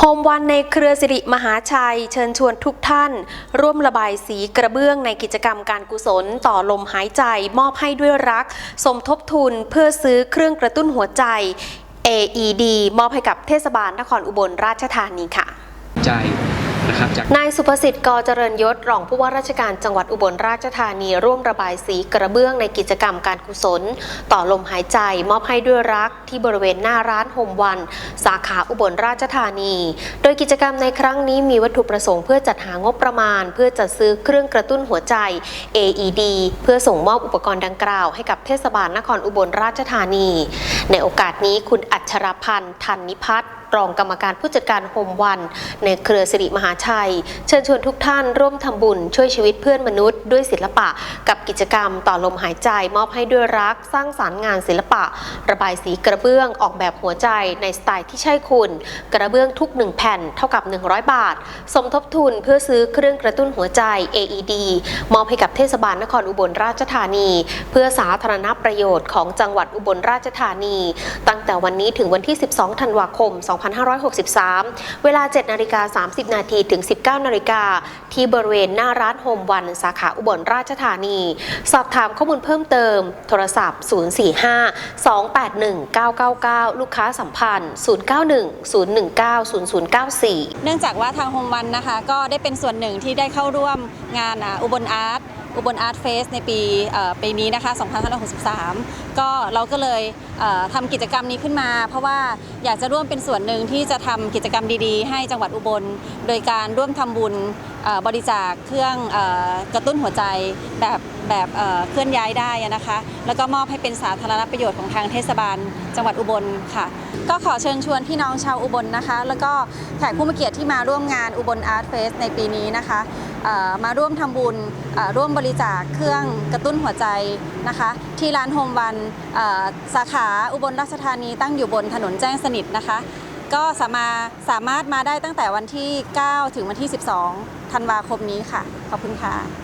โฮมวันในเครือสิริมหาชัย เชิญชวนทุกท่าน ร่วมระบายสีกระเบื้องในกิจกรรมการกุศลต่อลมหายใจมอบให้ด้วยรัก สมทบทุนเพื่อซื้อเครื่องกระตุ้นหัวใจ AED มอบให้กับเทศบาลนครอุบลราชธานีค่ะ ใจ นะครับจากนายสุภสิทธิ์กอเจริญยศรองผู้ว่าราชการจังหวัดอุบลราชธานีร่วมระบายสีกระเบื้องในกิจกรรมการกุศล ต่อลมหายใจ มอบให้ด้วยรักที่บริเวณหน้าร้านโฮมวัน สาขาอุบลราชธานี โดยกิจกรรมในครั้งนี้มีวัตถุประสงค์เพื่อจัดหางบประมาณ เพื่อจัดซื้อเครื่องกระตุ้นหัวใจ AED เพื่อส่งมอบอุปกรณ์ดังกล่าว ให้กับเทศบาลนครอุบลราชธานี ในโอกาสนี้คุณอัชรพันธ์ทันนิพัฒน์รองกรรมการผู้จัดการโฮมวัน ในเครือสิริมหาชัย เชิญชวนทุกท่านร่วมทำบุญช่วยชีวิตเพื่อนมนุษย์ด้วยศิลปะ กับกิจกรรมต่อลมหายใจ มอบให้ด้วยรักสร้างสารรค์งานศิลปะ ระบายสีกระเบื้องออกแบบหัวใจในสไตล์ที่ใช่คุณ กระเบื้องทุก1แผ่นเท่ากับ 100 บาท สมทบทุนเพื่อซื้อเครื่องกระตุ้นหัวใจ AED มอบให้กับเทศบาลนครอุบลราชธานี เพื่อสาธารณประโยชน์ของจังหวัดอุบลราชธานี ตั้งแต่วันนี้ถึงวันที่ 12 ธันวาคม2563 เวลา 7 นาฬิกา 30 นาทีถึง 19 นาฬิกา ที่บริเวณหน้าร้านโฮมวัน สาขาอุบลราชธานี สอบถามข้อมูลเพิ่มเติม โทรศัพท์ 045 281 999 ลูกค้าสัมพันธ์ 091 019 0094 เนื่องจากว่าทางโฮมวันนะคะ ก็ได้เป็นส่วนหนึ่งที่ได้เข้าร่วมงานอุบลอาร์ต อุบลอาร์ตเฟสในปีปีนี้นะคะ2563 ก็เราก็เลยทำกิจกรรมนี้ขึ้นมา เพราะว่าอยากจะร่วมเป็นส่วนหนึ่งที่จะทำกิจกรรมดีๆ ให้จังหวัดอุบล โดยการร่วมทำบุญบริจาคเครื่องอกระตุ้นหัวใจแบบแบบเคลื่อนย้ายได้นะคะ แล้วก็มอบให้เป็นสาธารณประโยชน์ของทางเทศบาล จังหวัดอุบลค่ะ ก็ขอเชิญชวนพี่น้องชาวอุบลนะคะ แล้วก็แขกผู้มีเกียรติที่มาร่วมงานอุบลอาร์ตเฟสในปีนี้นะคะ มาร่วมทำบุญร่วมบริจาคเครื่องกระตุ้นหัวใจนะคะ ที่ร้านโฮมวันเอ่อสาขาอุบลราชธานีตั้งอยู่บนถนนแจ้งสนิทนะคะ ก็สามารถสามารถมาได้ตั้งแต่วันที่ 9 ถึงวันที่ 12 ธันวาคมนี้ค่ะ ขอบคุณค่ะ